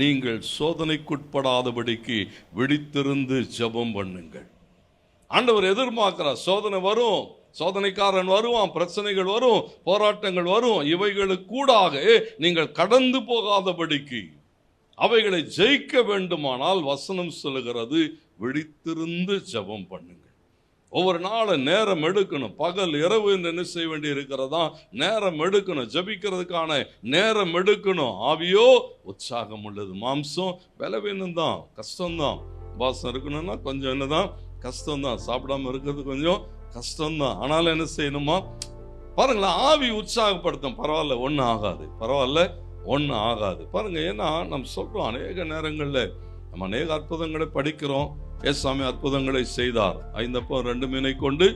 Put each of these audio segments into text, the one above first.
நீங்கள் சோதனைக்குட்படாதபடிக்கு விழித்திருந்து ஜெபம் பண்ணுங்கள். ஆண்டவர் எதிர்பார்க்கிறார் சோதனை வரும் சோதனைக்காரன் வருவான் பிரச்சனைகள் வரும் போராட்டங்கள் வரும் இவைகளுக்கு கூடாக நீங்கள் கடந்து போகாதபடிக்கு. அவைகளை ஜெயிக்க வேண்டுமானால் வசனம் சொல்லுகிறது விழித்திருந்து ஜெபம் பண்ணுங்கள். ஒவ்வொரு நாளும் நேரம் எடுக்கணும். பகல் இரவு என்று என்ன செய்ய வேண்டி இருக்கிறதா? நேரம் எடுக்கணும். ஜபிக்கிறதுக்கான நேரம் எடுக்கணும். ஆவியோ உற்சாகம் உள்ளது. மாம்சம் பலவீனம் தான். கஷ்டம்தான். வாசம் இருக்கணும்னா கொஞ்சம் என்னதான்? கஷ்டம்தான். சாப்பிடாம இருக்கிறது கொஞ்சம் கஷ்டம்தான். ஆனாலும் என்ன செய்யணுமா? பாருங்களேன் ஆவி உற்சாகப்படுத்தும். பரவாயில்ல ஒன்றும் ஆகாது. பரவாயில்ல ஒன்றும் ஆகாது. பாருங்க ஏன்னா நம்ம சொல்றோம் அநேக நேரங்களில் நம்ம அநேக அற்புதங்களை படிக்கிறோம். ஏசாமி அற்புதங்களை செய்தார். ஐந்தப்போ ரெண்டு மீனை கொண்டு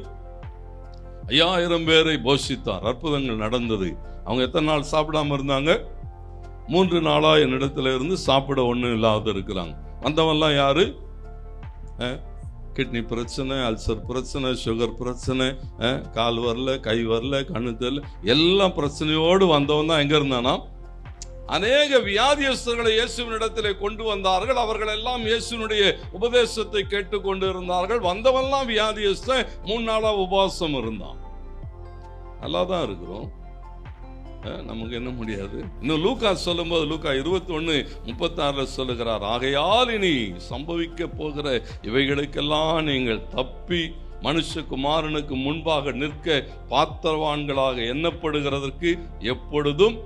ஐயாயிரம் பேரை போஷித்தார். அற்புதங்கள் நடந்தது. அவங்க எத்தனை நாள் சாப்பிடாம இருந்தாங்க? மூன்று நாளாக என்னிடத்துல இருந்து சாப்பிட ஒன்றும் இல்லாத இருக்கிறாங்க. வந்தவெல்லாம் யாரு? கிட்னி பிரச்சனை அல்சர் பிரச்சனை சுகர் பிரச்சனை கால் வரல கை வரல கண்ணு தெரியல எல்லா பிரச்சனையோடு வந்தவன் தான் எங்கே இருந்தானா? அநேக வியாதியஸ்தர்களை இயேசுவின் இடத்திலே கொண்டு வந்தார்கள். அவர்கள் எல்லாம் இயேசுனுடைய உபதேசத்தை கேட்டுக்கொண்டு இருந்தார்கள் வந்தவெல்லாம் வியாதியஸ்தன் மூணு நாளா உபவாசம் இருந்தான். நல்லா தான் இருக்கிறோம் நமக்கு என்ன முடியாது? இன்னும் லூக்கா சொல்லும்போது லூக்கா இருபத்தி ஒன்று முப்பத்தாறுல சொல்லுகிறார் ஆகையால் இனி சம்பவிக்க போகிற இவைகளுக்கெல்லாம் நீங்கள் தப்பி மனுஷகுமாரனுக்கு முன்பாக நிற்க பாத்திரவான்களாக எண்ணப்படுகிறதற்கு எப்பொழுதும்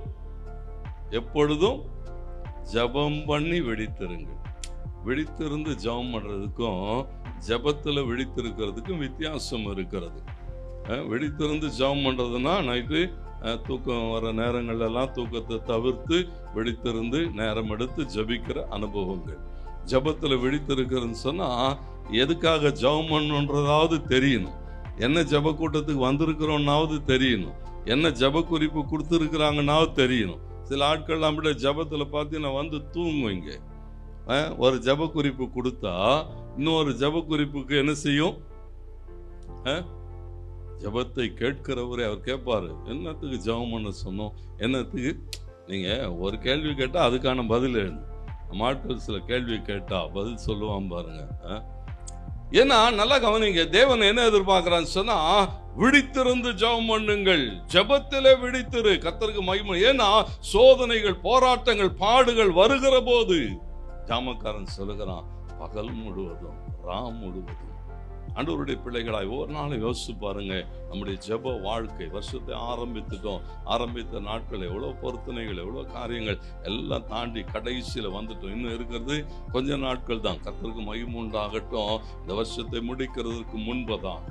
எப்பொழுதும் ஜெபம் பண்ணி வெடித்திருங்கள் விழித்திருந்து ஜெபம் பண்ணுறதுக்கும் ஜபத்தில் விழித்திருக்கிறதுக்கும் வித்தியாசம் இருக்கிறது. வெடித்திருந்து விழித்திருந்து ஜெபம் பண்றதுன்னா நைட்டு தூக்கம் வர நேரங்களெல்லாம் தூக்கத்தை தவிர்த்து விழித்திருந்து நேரம் எடுத்து ஜெபிக்கிற அனுபவங்கள். ஜபத்தில் விழித்திருக்கிறதுன்னு சொன்னால் எதுக்காக ஜெபம் பண்ணணுன்றதாவது தெரியணும். என்ன ஜப கூட்டத்துக்கு வந்திருக்கிறோன்னாவது தெரியணும். என்ன ஜெப குறிப்பு கொடுத்துருக்குறாங்கன்னாவது தெரியணும். சில ஆட்கள் நம்மள ஜபத்தில் பார்த்தீங்கன்னா வந்து தூங்குவீங்க ஒரு ஜப குறிப்பு கொடுத்தா இன்னொரு ஜப குறிப்புக்கு என்ன செய்யும்? ஜபத்தை ஜெபத்தை கேட்கிறவரே அவர் கேட்பாரு என்னத்துக்கு ஜபம் பண்ண சொன்னோம்? என்னத்துக்கு? நீங்க ஒரு கேள்வி கேட்டா அதுக்கான பதில் எழுணும் நம்ம ஆட்கள் சில கேள்வி கேட்டா பதில் சொல்லுவான் பாருங்க. ஏன்னா நல்லா கவனிங்க தேவன் என்ன எதிர்பார்க்கிறான்னு சொன்னா விழித்திருந்து ஜெபம் பண்ணுங்கள். ஜபத்திலே விழித்திரு. கத்தருக்கு மகிமை. ஏன்னா சோதனைகள் போராட்டங்கள் பாடுகள் வருகிற போது ஜாமக்காரன் சொல்லுகிறான் பகல் முழுவதும் ராம் முழுவதும். ஆண்டவருடைய பிள்ளைகளாய் ஒவ்வொரு நாளும் யோசிச்சு பாருங்க. நம்முடைய ஜெப வாழ்க்கை வருஷத்தை ஆரம்பித்துட்டோம். ஆரம்பித்த நாட்கள் எவ்வளோ பொருத்தனைகள் எவ்வளோ காரியங்கள் எல்லாம் தாண்டி கடைசியில் வந்துட்டோம். இன்னும் இருக்கிறது கொஞ்ச நாட்கள் தான். கத்தருக்கு மகிமுண்டாகட்டும் இந்த வருஷத்தை முடிக்கிறதுக்கு முன்பதான்.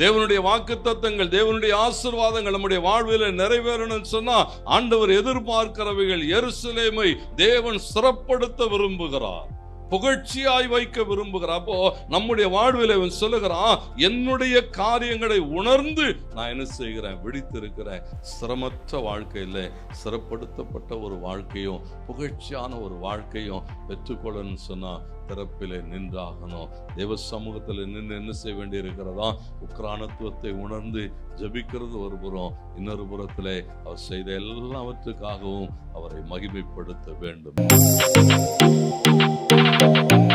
தேவனுடைய வாக்குத்தத்தங்கள் தேவனுடைய ஆசீர்வாதங்கள் நம்முடைய வாழ்வில் நிறைவேறணும்னு சொன்னா ஆண்டவர் எதிர்பார்க்கிறவைகள் எருசலேமை தேவன் சிறப்படுத்த விரும்புகிறார். புகழ்ச்சியாய் வைக்க விரும்புகிறார். அப்போ நம்முடைய வாழ்வில் அவன் சொல்லுகிறான் என்னுடைய காரியங்களை உணர்ந்து நான் என்ன செய்கிறேன்? விழித்திருக்கிறேன். சிரமற்ற வாழ்க்கையில் சிறப்படுத்தப்பட்ட ஒரு வாழ்க்கையும் புகழ்ச்சியான ஒரு வாழ்க்கையும் பெற்றுக்கொள்ளணும்னு சொன்னால் திறப்பிலே நின்றாகணும். தேவ சமூகத்தில் நின்று என்ன செய்ய வேண்டி இருக்கிறதா உக்ரானத்துவத்தை உணர்ந்து ஜபிக்கிறது ஒரு புறம் இன்னொரு புறத்தில் அவர் செய்த எல்லாவற்றுக்காகவும் அவரை மகிமைப்படுத்த வேண்டும். Thank you.